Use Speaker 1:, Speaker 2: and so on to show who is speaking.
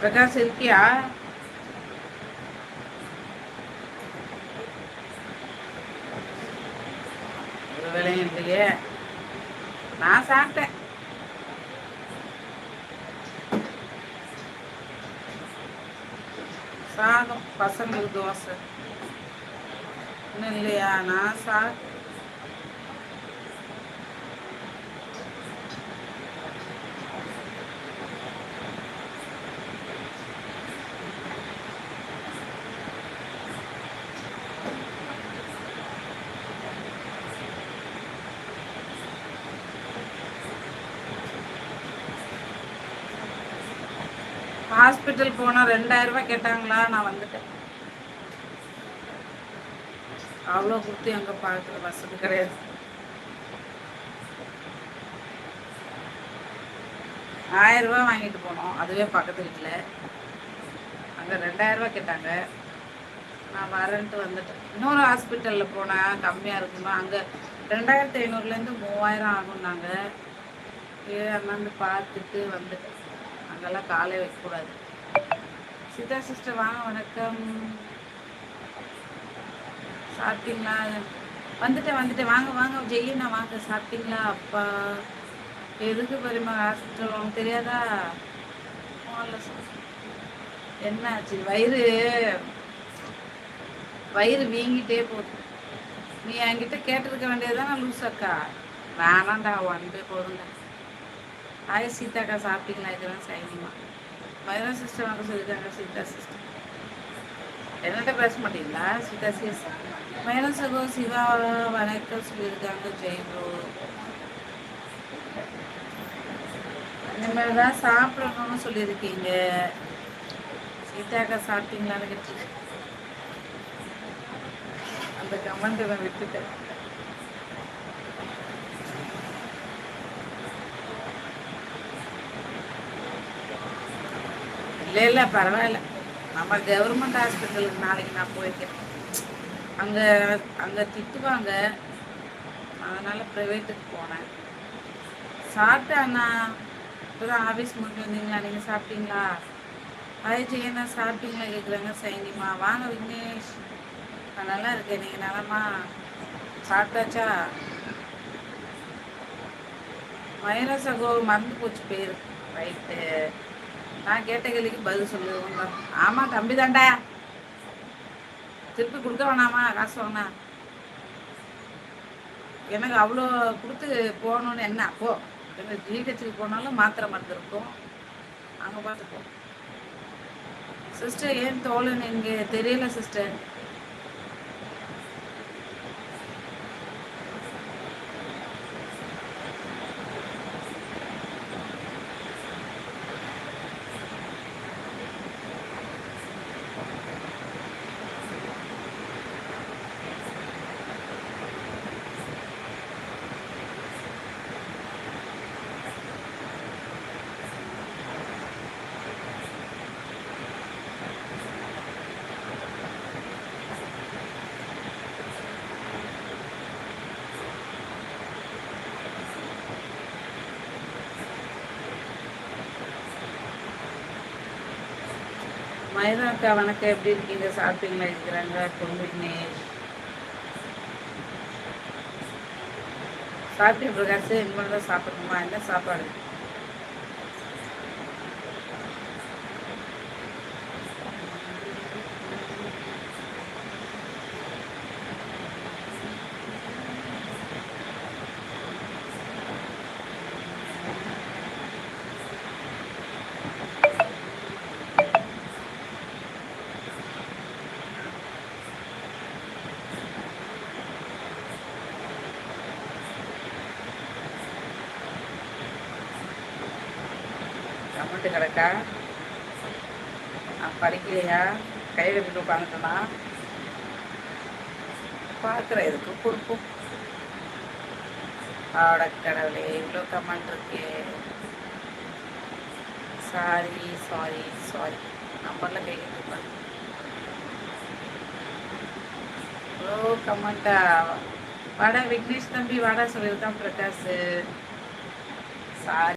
Speaker 1: பிரகாஷ் இருக்கியா? ஒரு வேலையும் இல்லையே. நான் சாப்பிட்டேன். சாதம் பசங்களுக்கு தோசை. இன்னும் இல்லையா? நான் சா ஹாஸ்பிட்டல் போனால் ரெண்டாயிரம் ரூபாய் கேட்டாங்களா? நான் வந்துட்டேன். அவ்வளோ கொடுத்து அங்கே பார்க்குற வசதி கிடையாது. ஆயிரம் ரூபாய் வாங்கிட்டு போனோம். அதுவே பக்கத்து வீட்டில் அங்கே ரெண்டாயிரம் ரூபாய் கேட்டாங்க. நான் வரேன்ட்டு வந்துட்டேன். இன்னொரு ஹாஸ்பிட்டலில் போனேன் கம்மியாக இருக்குமா? அங்கே ரெண்டாயிரத்தி ஐநூறுலேருந்து மூவாயிரம் ஆகும்னாங்க. ஏ அண்ணாந்து பார்த்துட்டு வந்துட்டேன். அங்கெல்லாம் காலை வைக்கக்கூடாது. சித்தா சிஸ்டர் வாங்க வணக்கம். சாப்பிட்டீங்களா? வந்துட்டேன் வந்துட்டேன். வாங்க வாங்க ஜெயினா வாங்க. சாப்பிட்டீங்களா அப்பா? எதுக்கு பெரியமா ஹாஸ்பிட்டல் உனக்கு தெரியாதா? என்ன ஆச்சு வயிறு வயிறு வீங்கிட்டே போகுது. நீ என்கிட்ட கேட்டிருக்க வேண்டியதுதானே லூஸ் அக்கா. வேணாண்டா ஒன் டே போதுண்டா ஹாய் சீதாக்கா சாப்பிட்டீங்களா இதெல்லாம் சைனிமா மதுரா சிஸ்டர் வாங்க சொல்லியிருக்காங்க சீதா சிஸ்டர் என்னட்ட பேச மாட்டீங்களா சீதா சிஸ் மயில சகோ சிவா வணக்கம் சொல்லியிருக்காங்க ஜெய் ப்ரோ மாதிரி தான் சாப்பிடணும்னு சொல்லியிருக்கீங்க சீதாக்கா சாப்பிட்டீங்களான்னு கேட்டு அந்த கமெண்ட் நான் விட்டுட்டேன் இல்லை இல்லை பரவாயில்ல. நம்ம கவர்மெண்ட் ஹாஸ்பிட்டலுக்கு நாளைக்கு நான் போயிருக்கேன். அங்கே அங்கே திட்டுவாங்க. அதனால் ப்ரைவேட்டுக்கு போனேன். சாப்பிட்டேண்ணா அண்ணா. இப்போ தான் ஆஃபீஸ் முடிஞ்சு வந்தீங்களா? நீங்கள் சாப்பிட்டீங்களா? ஹாய் ஜெயண்ணா சாப்பிட்டீங்களா? கேட்குறாங்க சைனிமா. வாங்க விக்னேஷ். நான் நல்லா இருக்கேன். நீங்கள் நலமா? சாப்பிட்டாச்சா? வைரஸ் சகோ மறந்து போச்சு பேர். ரைட்டு நான் கேட்ட கேள்விக்கு பதில் சொல்லுவாங்க ஆமாம் தம்பி தாண்டா திருப்பி கொடுக்க வேணாமா? காசு வாங்கினா. எனக்கு அவ்வளோ கொடுத்து போகணுன்னு என்ன? அப்போ எனக்கு ஜிஹெச்சுக்கு போனாலும் மாத்திரை மருந்து இருக்கும். அங்கே பார்த்துப்போம் சிஸ்டர் ஏன் தோழன் இங்கே தெரியல சிஸ்டர் மயிரா அக்கா வணக்கம். எப்படி இருக்கீங்க? சாப்பிட்டீங்களா? இருக்கிறாங்க பொண்ணு சாப்பிட்டேன் பிரகாஷ்? இனிமேல் தான் சாப்பிடணுமா? என்ன சாப்பாடு? அமௌண்ட்டு கிடக்கா. நான் படிக்கலையா கையில் விட்டு உட்காந்துட்டேனா? பார்க்குறேன் இதுக்கு கொடுப்போம் ஆட கடவுளே இவ்வளோ கமெண்ட் இருக்கே. சாரி சாரி சாரி நம்பரில் கை இவ்வளோ கமெண்ட்டா வாடா விக்னேஷ் தம்பி வாடா சொல்லியிருக்கான் பிரகாஷ். சாரி